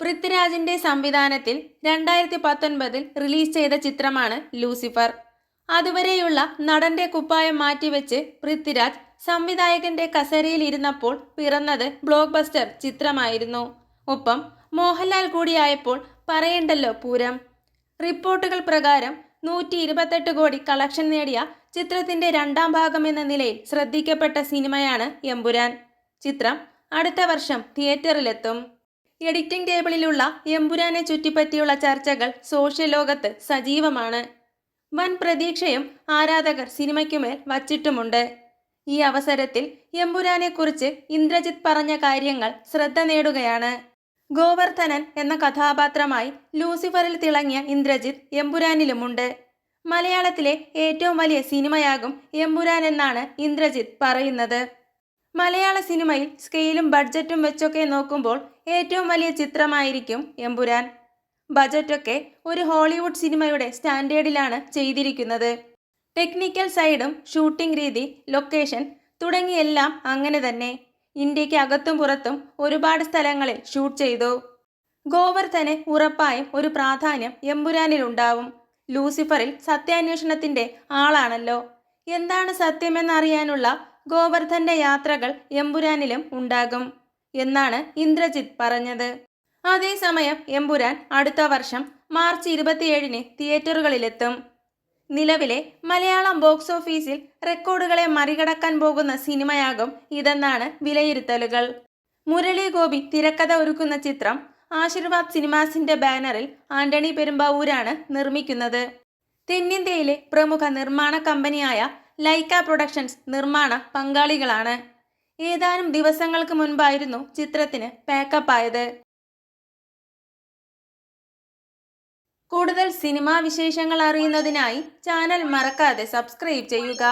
പൃഥ്വിരാജിന്റെ സംവിധാനത്തിൽ രണ്ടായിരത്തി പത്തൊൻപതിൽ റിലീസ് ചെയ്ത ചിത്രമാണ് ലൂസിഫർ. അതുവരെയുള്ള നടന്റെ കുപ്പായം മാറ്റിവെച്ച് പൃഥ്വിരാജ് സംവിധായകന്റെ കസേരയിൽ ഇരുന്നപ്പോൾ പിറന്നത് ബ്ലോക്ക് ബസ്റ്റർ ചിത്രമായിരുന്നു. ഒപ്പം മോഹൻലാൽ കൂടിയായപ്പോൾ പറയണ്ടല്ലോ പൂരം. റിപ്പോർട്ടുകൾ പ്രകാരം നൂറ്റി ഇരുപത്തെട്ട് കോടി കളക്ഷൻ നേടിയ ചിത്രത്തിന്റെ രണ്ടാം ഭാഗം എന്ന നിലയിൽ ശ്രദ്ധിക്കപ്പെട്ട സിനിമയാണ് എമ്പുരാൻ. ചിത്രം അടുത്ത വർഷം തിയേറ്ററിലെത്തും. എഡിറ്റിംഗ് ടേബിളിലുള്ള എമ്പുരാനെ ചുറ്റിപ്പറ്റിയുള്ള ചർച്ചകൾ സോഷ്യൽ ലോകത്ത് സജീവമാണ്. വൻ പ്രതീക്ഷയും ആരാധകർ സിനിമയ്ക്കുമേൽ വച്ചിട്ടുമുണ്ട്. ഈ അവസരത്തിൽ എമ്പുരാനെക്കുറിച്ച് ഇന്ദ്രജിത്ത് പറഞ്ഞ കാര്യങ്ങൾ ശ്രദ്ധ നേടുകയാണ്. ഗോവർദ്ധനൻ എന്ന കഥാപാത്രമായി ലൂസിഫറിൽ തിളങ്ങിയ ഇന്ദ്രജിത്ത് എമ്പുരാനിലുമുണ്ട്. മലയാളത്തിലെ ഏറ്റവും വലിയ സിനിമയാകും എമ്പുരാൻ എന്നാണ് ഇന്ദ്രജിത്ത് പറയുന്നത്. മലയാള സിനിമയിൽ സ്കെയിലും ബഡ്ജറ്റും വെച്ചൊക്കെ നോക്കുമ്പോൾ ഏറ്റവും വലിയ ചിത്രമായിരിക്കും എമ്പുരാൻ. ബജറ്റൊക്കെ ഒരു ഹോളിവുഡ് സിനിമയുടെ സ്റ്റാൻഡേർഡിലാണ് ചെയ്തിരിക്കുന്നത്. ടെക്നിക്കൽ സൈഡും ഷൂട്ടിംഗ് രീതി ലൊക്കേഷൻ തുടങ്ങിയെല്ലാം അങ്ങനെ തന്നെ. ഇന്ത്യയ്ക്ക് അകത്തും പുറത്തും ഒരുപാട് സ്ഥലങ്ങളിൽ ഷൂട്ട് ചെയ്തു. ഗോവർ തന്നെ ഉറപ്പായും ഒരു പ്രാധാന്യം എമ്പുരാനിലുണ്ടാവും ലൂസിഫറിൽ സത്യാന്വേഷണത്തിന്റെ ആളാണല്ലോ. എന്താണ് സത്യമെന്നറിയാനുള്ള ഗോവർദ്ധന്റെ യാത്രകൾ എമ്പുരാനിലും ഉണ്ടാകും എന്നാണ് ഇന്ദ്രജിത്ത് പറഞ്ഞത്. അതേസമയം എമ്പുരാൻ അടുത്ത വർഷം മാർച്ച് ഇരുപത്തിയേഴിന് തിയേറ്ററുകളിലെത്തും. നിലവിലെ മലയാളം ബോക്സ് ഓഫീസിൽ റെക്കോർഡുകളെ മറികടക്കാൻ പോകുന്ന സിനിമയാകും ഇതെന്നാണ് വിലയിരുത്തലുകൾ. മുരളി ഗോപി തിരക്കഥ ഒരുക്കുന്ന ചിത്രം ആശീർവാദ് സിനിമാസിന്റെ ബാനറിൽ ആന്റണി പെരുമ്പാവൂരാണ് നിർമ്മിക്കുന്നത്. തെന്നിന്ത്യയിലെ പ്രമുഖ നിർമ്മാണ കമ്പനിയായ ലൈക്ക പ്രൊഡക്ഷൻസ് നിർമ്മാണ പങ്കാളികളാണ്. ഏതാനും ദിവസങ്ങൾക്ക് മുൻപായിരുന്നു ചിത്രത്തിന് പാക്കപ്പ് ആയത് കൂടുതൽ സിനിമാ വിശേഷങ്ങൾ അറിയുന്നതിനായി ചാനൽ മറക്കാതെ സബ്സ്ക്രൈബ് ചെയ്യുക.